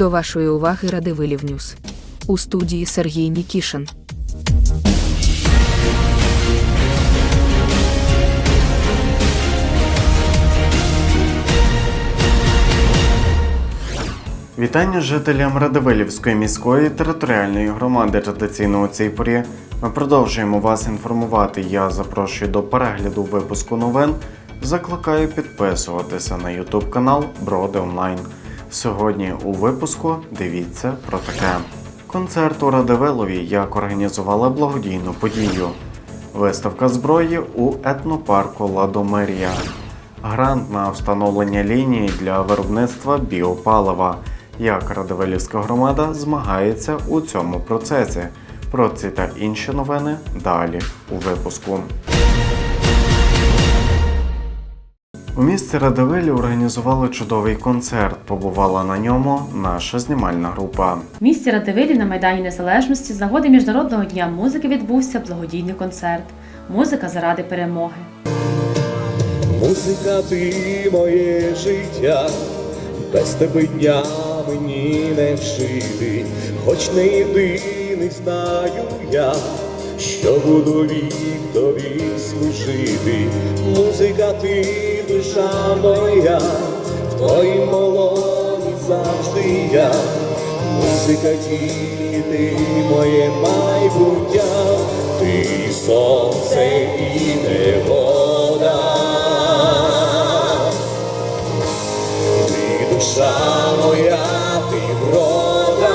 До вашої уваги Радивилів Ньюс. У студії Сергій Нікішин. Вітання жителям Радивилівської міської територіальної громади. Традиційно у цій порі ми продовжуємо вас інформувати. Я запрошую до перегляду випуску новин. Закликаю підписуватися на YouTube канал Броди Онлайн. Сьогодні у випуску дивіться про таке: концерт у Радивилові, як організували благодійну подію. Виставка зброї у етнопарку Ладомерія. Грант на встановлення лінії для виробництва біопалива. Як Радивилівська громада змагається у цьому процесі. Про ці та інші новини далі у випуску. У місті Радивилі організували чудовий концерт. Побувала на ньому наша знімальна група. В місті Радивилі на Майдані Незалежності з нагоди Міжнародного дня музики відбувся благодійний концерт. Музика заради перемоги. Музика, ти моє життя, без тебе дня мені не вжити, хоч не єдиний знаю я, що буду вік тобі служити. Музика, ти душа моя, в твоїй молоді завжди я. Музика, тільки ти моє майбуття, ти сонце і невода. Ти душа моя, ти врода,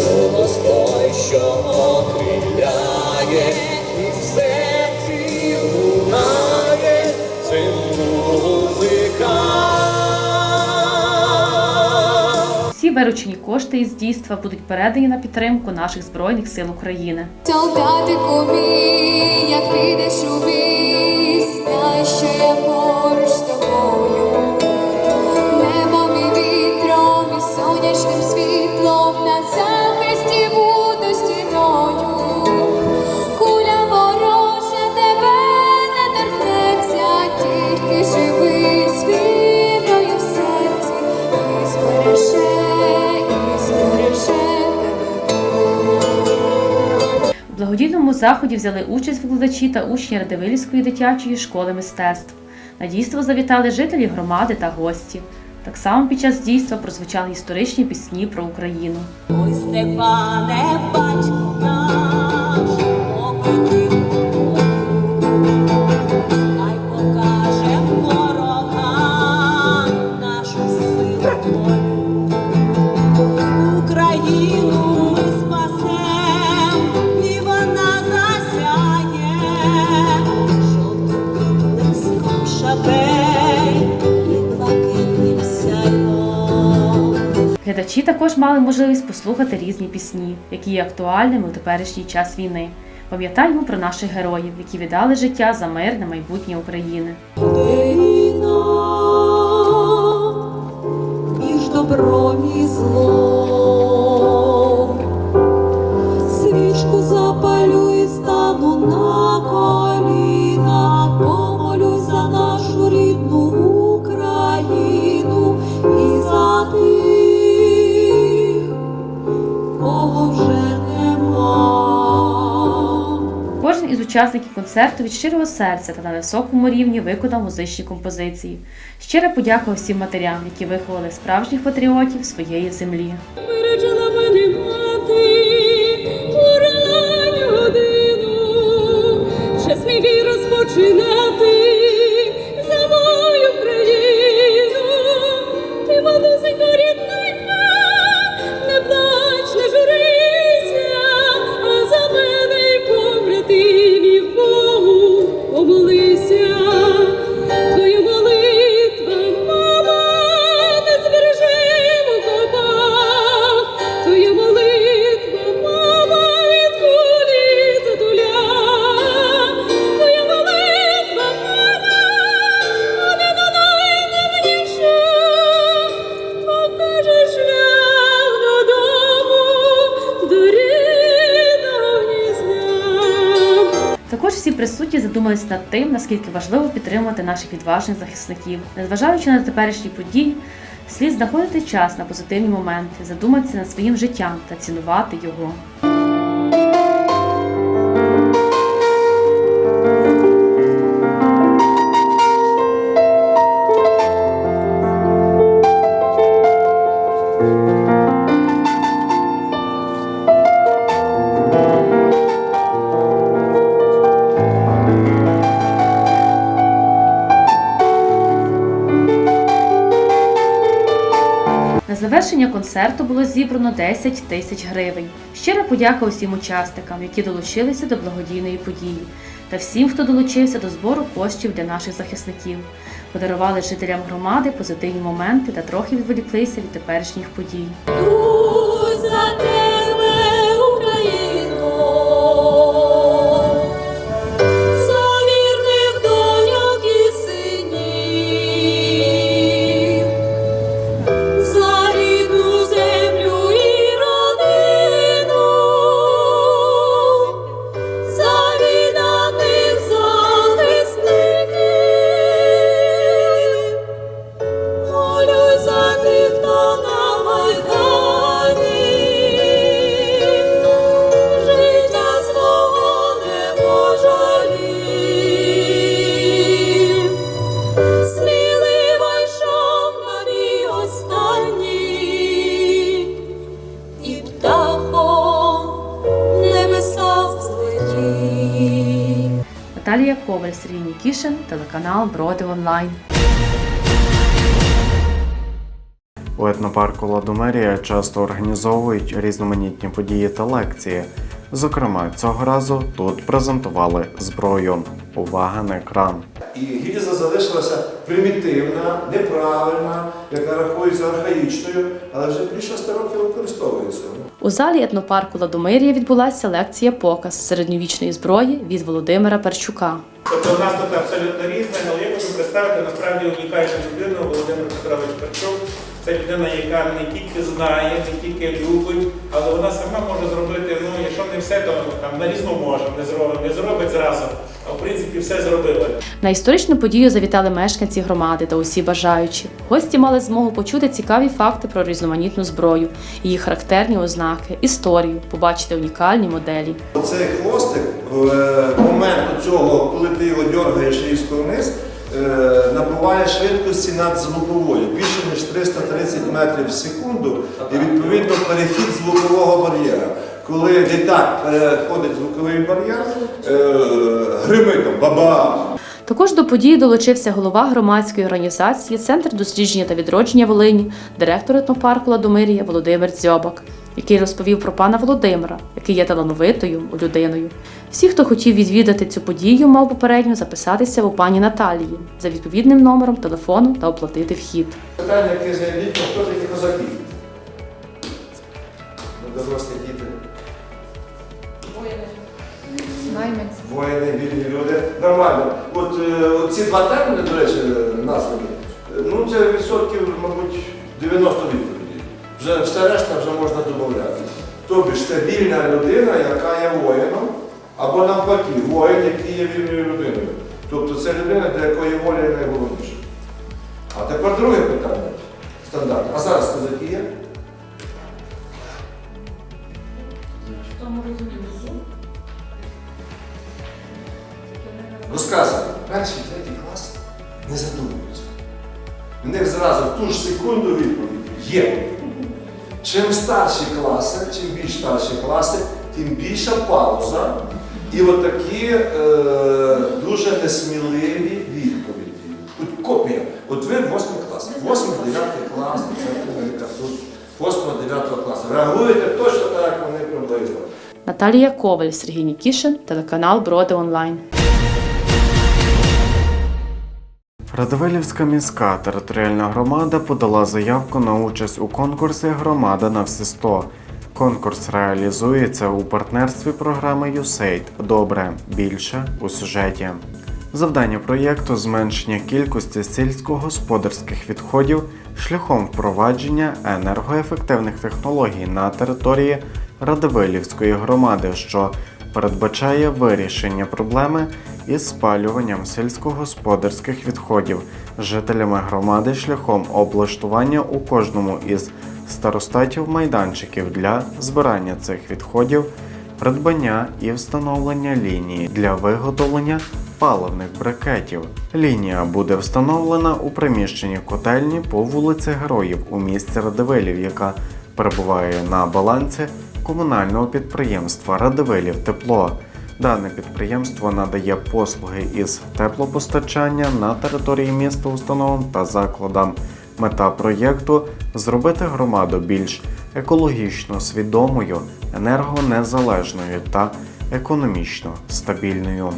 голос той, що окриляє, виручені кошти із дійства будуть передані на підтримку наших збройних сил України. Солдатику мій, як підеш у бій, знай, що я поруч У заході взяли участь викладачі та учні Радивилівської дитячої школи мистецтв. На дійство завітали жителі громади та гості. Так само під час дійства прозвучали історичні пісні про Україну. Ой, Степане, батько Глядачі також мали можливість послухати різні пісні, які є актуальними у теперішній час війни. Пам'ятаємо про наших героїв, які віддали життя за мирне майбутнє України. Добром і злом. Учасників концерту від щирого серця та на високому рівні виконав музичні композиції. Щира подяка всім матерям, які виховали справжніх патріотів своєї землі. Також всі присутні задумались над тим, наскільки важливо підтримувати наших відважних захисників. Незважаючи на теперішні події, слід знаходити час на позитивні моменти, задуматися над своїм життям та цінувати його. Концерту було зібрано 10 тисяч гривень. Щира подяка усім учасникам, які долучилися до благодійної події, та всім, хто долучився до збору коштів для наших захисників, подарували жителям громади позитивні моменти та трохи відволіклися від теперішніх подій. Наталія Коваль, Сергій Нікішин, телеканал Броди Онлайн. У етнопарку Ладомерія часто організовують різноманітні події та лекції. Зокрема, цього разу тут презентували зброю. Увага на екран. І гільза залишилася примітивна, неправильна, яка рахується архаїчною, але вже більше 100 років використовується. У залі етнопарку Ладомирія відбулася лекція показ середньовічної зброї від Володимира Перчука. Тобто у нас тут абсолютно різне, але я хочу представити насправді унікальну людину Володимир Петрович Перчук. Це людина, яка не тільки знає, не тільки любить, але вона сама може зробити, ну якщо не все, то там нарізну може, не зробить, не зробить зразу, а в принципі все зробила. На історичну подію завітали мешканці громади та усі бажаючі. Гості мали змогу почути цікаві факти про різноманітну зброю, її характерні ознаки, історію, побачити унікальні моделі. Цей хвостик в е, момент цього, коли ти його дергаєш різко вниз, е, набуває швидкості надзвукової, більше 330 метрів в секунду, і відповідно перехід звукового бар'єра. Коли літак переходить звуковий бар'єр, е, гримить там баба. Також до події долучився голова громадської організації Центр дослідження та відродження Волині, директор етнопарку Ладомирія Володимир Дзьобак, який розповів про пана Володимира, який є талановитою людиною. Всі, хто хотів відвідати цю подію, мав попередньо записатися у пані Наталії за відповідним номером телефону та оплатити вхід. Питання, яке заявіть, хто такі козаки? Ну, Дорослі діти. Воїни, вільні люди. Нормально. От е, от ці два терміни, до речі, названі, е, ну це відсотків, мабуть, 90 відповідей. Вже все решта вже можна додати. Тобі ж це вільна людина, яка є воїном, або навпаки, воїн, який є вільною людиною. Тобто це людина, для якої воля є найголовніша. А тепер друге питання. Стандарт. А зараз козаки є? Розказуй. Перший, третій клас не задумуються. В них зразу в ту ж секунду відповідь є. Чим старші класи, чим більш старші класи, тим більша пауза. І от такі е, дуже несміливі відповіді. От копія. От ви 8 клас, 8 9 клас, 10 тут 8 9 класу. Реагуєте точно так, як вони приблизно. Наталія Коваль, Сергій Нікішин, телеканал Броди Онлайн. Радивилівська міська територіальна громада подала заявку на участь у конкурсі Громада на всі 100. Конкурс реалізується у партнерстві програми USAID Добре більше у сюжеті. Завдання проєкту зменшення кількості сільськогосподарських відходів шляхом впровадження енергоефективних технологій на території Радивилівської громади, що передбачає вирішення проблеми із спалюванням сільськогосподарських відходів жителями громади шляхом облаштування у кожному із старостатів майданчиків для збирання цих відходів, придбання і встановлення лінії для виготовлення паливних брикетів. Лінія буде встановлена у приміщенні котельні по вулиці Героїв у місті Радивилів, яка перебуває на балансі комунального підприємства Радивилів Тепло. Дане підприємство надає послуги із теплопостачання на території міста установам та закладам. Мета проєкту зробити громаду більш екологічно свідомою, енергонезалежною та економічно стабільною.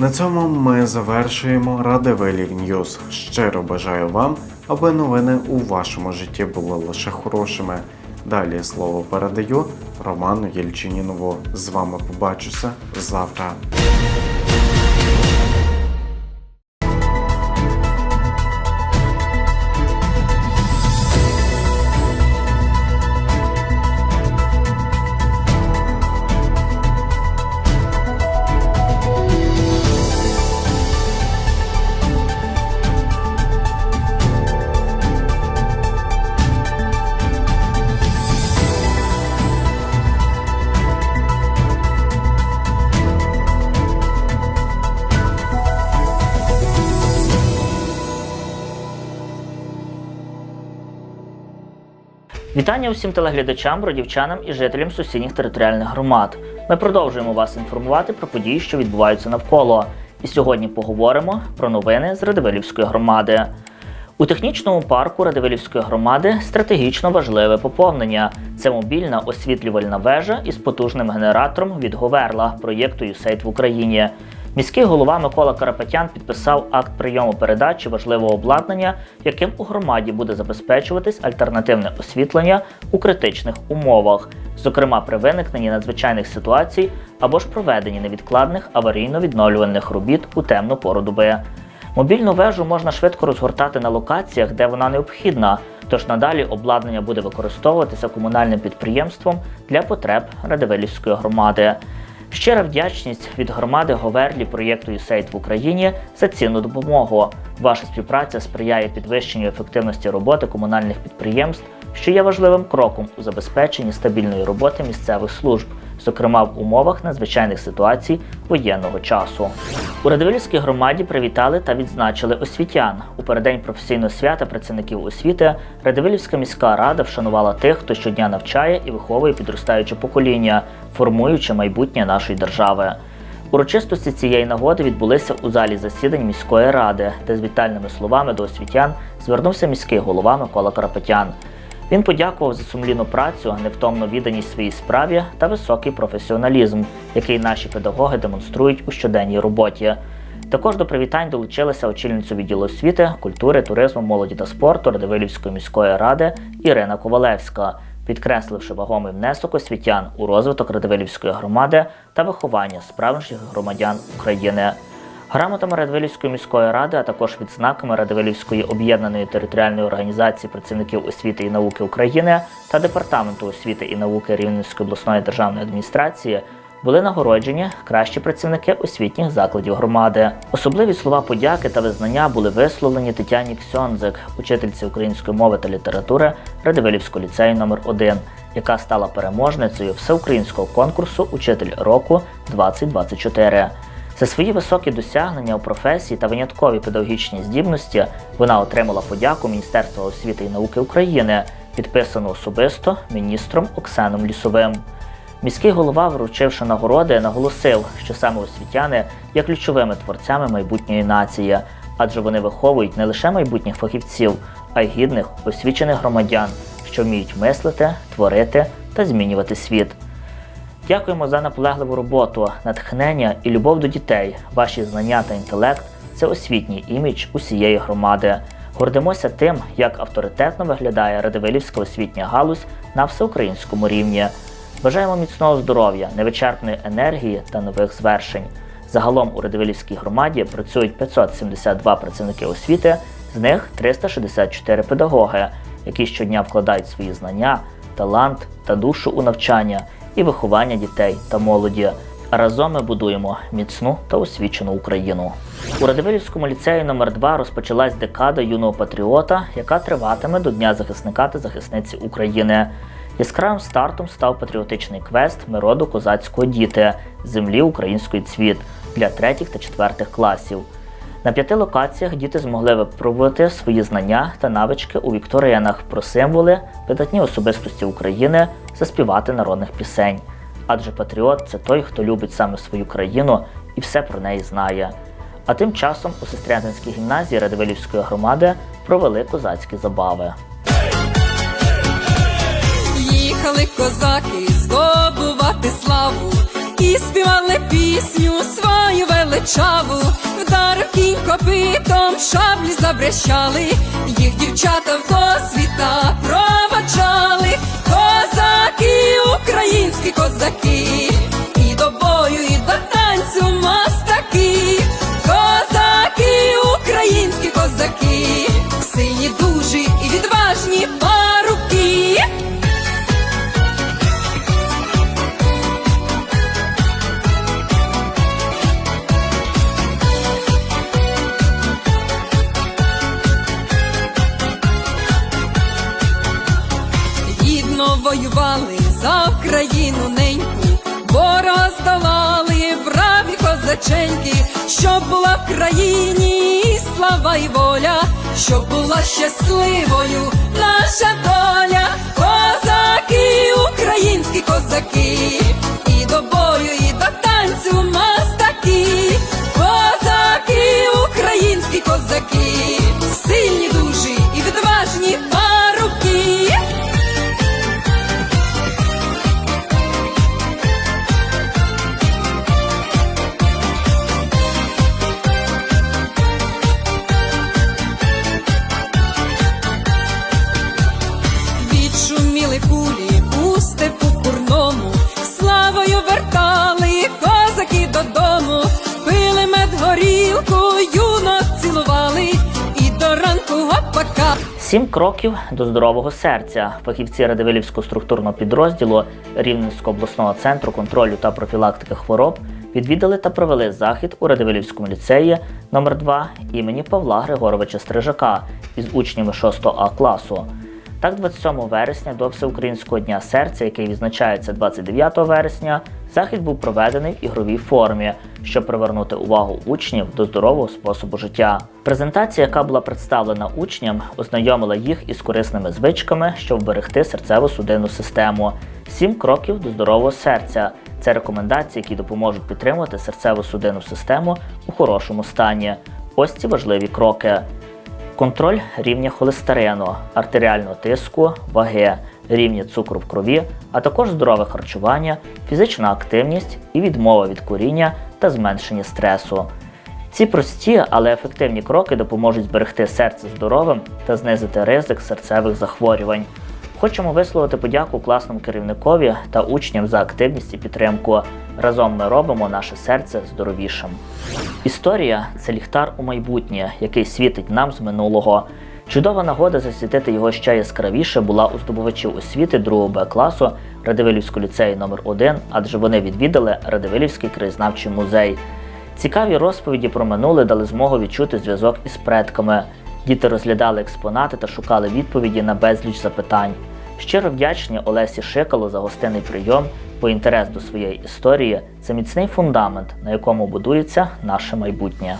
На цьому ми завершуємо Радивилів Ньюз. Щиро бажаю вам, аби новини у вашому житті були лише хорошими. Далі слово передаю Роману Єльчинінову. З вами побачуся завтра. Вітання усім телеглядачам, бродівчанам і жителям сусідніх територіальних громад. Ми продовжуємо вас інформувати про події, що відбуваються навколо. І сьогодні поговоримо про новини з Радивилівської громади. У технічному парку Радивилівської громади стратегічно важливе поповнення. Це мобільна освітлювальна вежа із потужним генератором від Говерла проєкту USAID в Україні. Міський голова Микола Карапетян підписав акт прийому передачі важливого обладнання, яким у громаді буде забезпечуватись альтернативне освітлення у критичних умовах, зокрема при виникненні надзвичайних ситуацій або ж проведенні невідкладних аварійно-відновлювальних робіт у темну пору доби. Мобільну вежу можна швидко розгортати на локаціях, де вона необхідна, тож надалі обладнання буде використовуватися комунальним підприємством для потреб Радивилівської громади. Щира вдячність від громади Говерлі проєкту USAID в Україні за цінну допомогу. Ваша співпраця сприяє підвищенню ефективності роботи комунальних підприємств, що є важливим кроком у забезпеченні стабільної роботи місцевих служб, зокрема в умовах надзвичайних ситуацій воєнного часу. У Радивилівській громаді привітали та відзначили освітян. У переддень професійного свята працівників освіти Радивилівська міська рада вшанувала тих, хто щодня навчає і виховує підростаюче покоління, формуючи майбутнє нашої держави. Урочистості цієї нагоди відбулися у залі засідань міської ради, де з вітальними словами до освітян звернувся міський голова Микола Карапетян. Він подякував за сумлінну працю, невтомну відданість своїй справі та високий професіоналізм, який наші педагоги демонструють у щоденній роботі. Також до привітань долучилася очільниця відділу освіти, культури, туризму, молоді та спорту Радивилівської міської ради Ірина Ковалевська, підкресливши вагомий внесок освітян у розвиток Радивилівської громади та виховання справжніх громадян України. Грамотами Радивилівської міської ради, а також відзнаками Радивилівської об'єднаної територіальної організації працівників освіти і науки України та департаменту освіти і науки Рівненської обласної державної адміністрації були нагороджені кращі працівники освітніх закладів громади. Особливі слова подяки та визнання були висловлені Тетяні Ксьонзик, учительці української мови та літератури Радивилівського ліцею номер 1 яка стала переможницею всеукраїнського конкурсу Учитель року 2024. За свої високі досягнення у професії та виняткові педагогічні здібності вона отримала подяку Міністерства освіти і науки України, підписану особисто міністром Оксаном Лісовим. Міський голова, вручивши нагороди, наголосив, що саме освітяни є ключовими творцями майбутньої нації, адже вони виховують не лише майбутніх фахівців, а й гідних освічених громадян, що вміють мислити, творити та змінювати світ. Дякуємо за наполегливу роботу, натхнення і любов до дітей. Ваші знання та інтелект це освітній імідж усієї громади. Гордимося тим, як авторитетно виглядає Радивилівська освітня галузь на всеукраїнському рівні. Бажаємо міцного здоров'я, невичерпної енергії та нових звершень. Загалом у Радивилівській громаді працюють 572 працівники освіти, з них 364 педагоги, які щодня вкладають свої знання, талант та душу у навчання і виховання дітей та молоді. Разом ми будуємо міцну та освічену Україну. У Радивилівському ліцеї номер 2 розпочалась декада юного патріота, яка триватиме до Дня захисника та захисниці України. Яскравим стартом став патріотичний квест Ми роду козацького діти землі української цвіт для третіх та четвертих класів. На п'яти локаціях діти змогли випробувати свої знання та навички у вікторинах про символи, видатні особистості України, заспівати народних пісень. Адже патріот це той, хто любить саме свою країну і все про неї знає. А тим часом у Сестрятинській гімназії Радивилівської громади провели козацькі забави. Їхали козаки здобувати славу і співали пісню свою величаву. Вдарив кінь копитом, шаблі забрещали, їх дівчата в досвіта проваджали. Козаки, українські козаки, і до бою, і до танцю мастаки. Козаки, українські козаки, сильні, дужі і відважні воювали за Україну неньку, бо роздолали браві козаченьки, щоб була в країні слава і воля, щоб була щасливою наша доля, козаки, українські козаки, гопака. Сім кроків до здорового серця. Фахівці Радивилівського структурного підрозділу Рівненського обласного центру контролю та профілактики хвороб відвідали та провели захід у Радивилівському ліцеї номер 2 імені Павла Григоровича Стрижака із учнями 6 А класу. Так, 27 вересня до Всеукраїнського дня серця, який відзначається 29 вересня, захід був проведений в ігровій формі, щоб привернути увагу учнів до здорового способу життя. Презентація, яка була представлена учням, ознайомила їх із корисними звичками, щоб вберегти серцево-судинну систему. Сім кроків до здорового серця. Це рекомендації, які допоможуть підтримувати серцево-судинну систему у хорошому стані. Ось ці важливі кроки. Контроль рівня холестерину, артеріального тиску, ваги, рівня цукру в крові, а також здорове харчування, фізична активність і відмова від куріння та зменшення стресу. Ці прості, але ефективні кроки допоможуть зберегти серце здоровим та знизити ризик серцевих захворювань. Хочемо висловити подяку класному керівникові та учням за активність і підтримку. Разом ми робимо наше серце здоровішим. Історія це ліхтар у майбутнє, який світить нам з минулого. Чудова нагода засвітити його ще яскравіше була у здобувачів освіти 2 Б класу Радивилівського ліцею номер 1 адже вони відвідали Радивилівський краєзнавчий музей. Цікаві розповіді про минуле дали змогу відчути зв'язок із предками. Діти розглядали експонати та шукали відповіді на безліч запитань. Щиро вдячні Олесі Шикало за гостинний прийом, бо інтерес до своєї історії це міцний фундамент, на якому будується наше майбутнє.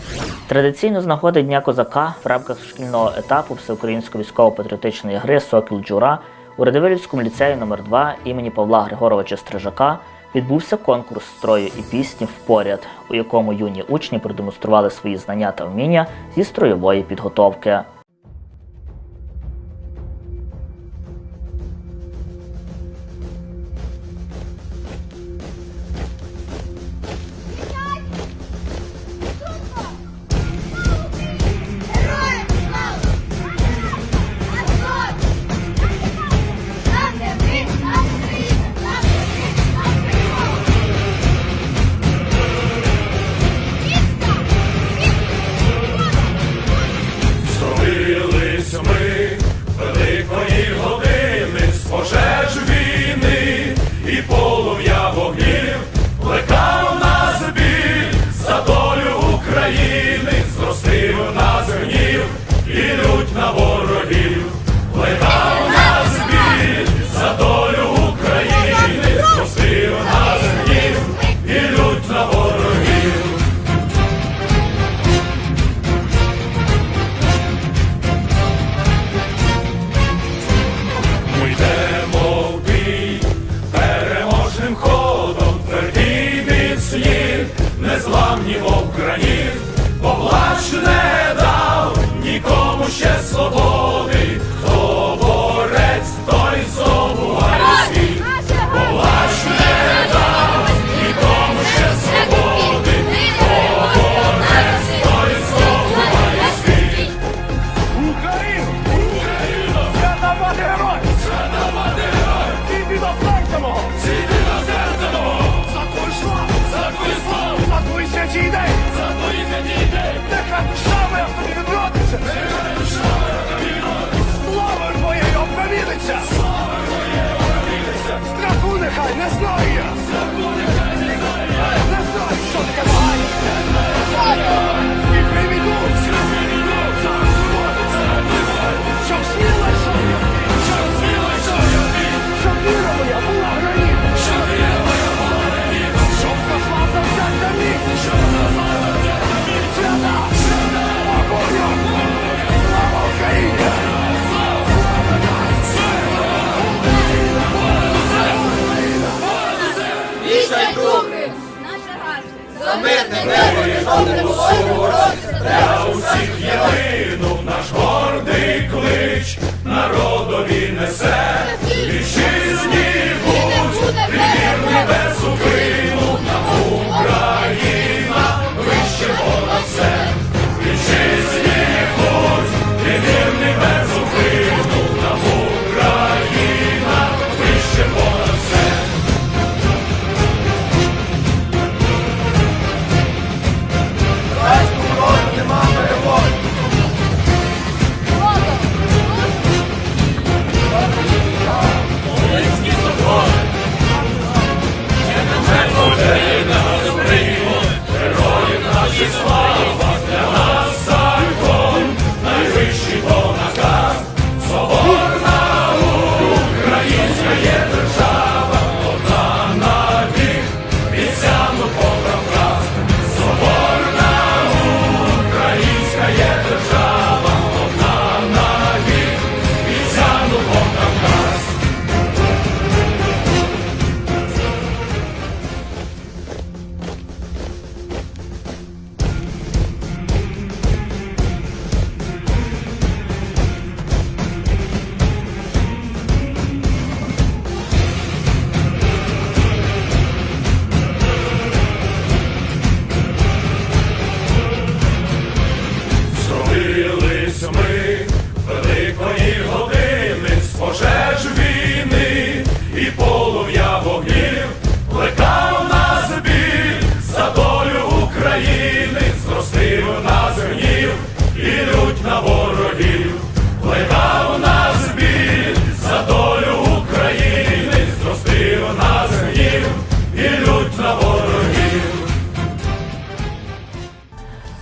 Традиційно з нагоди Дня козака в рамках шкільного етапу Всеукраїнської військово-патріотичної гри Сокіл Джура у Радивилівському ліцеї номер 2 імені Павла Григоровича Стрижака відбувся конкурс строю і пісні впоряд, у якому юні учні продемонстрували свої знання та вміння зі строєвої підготовки.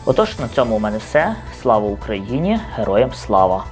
Отож, на цьому у мене все. Слава Україні! Героям слава!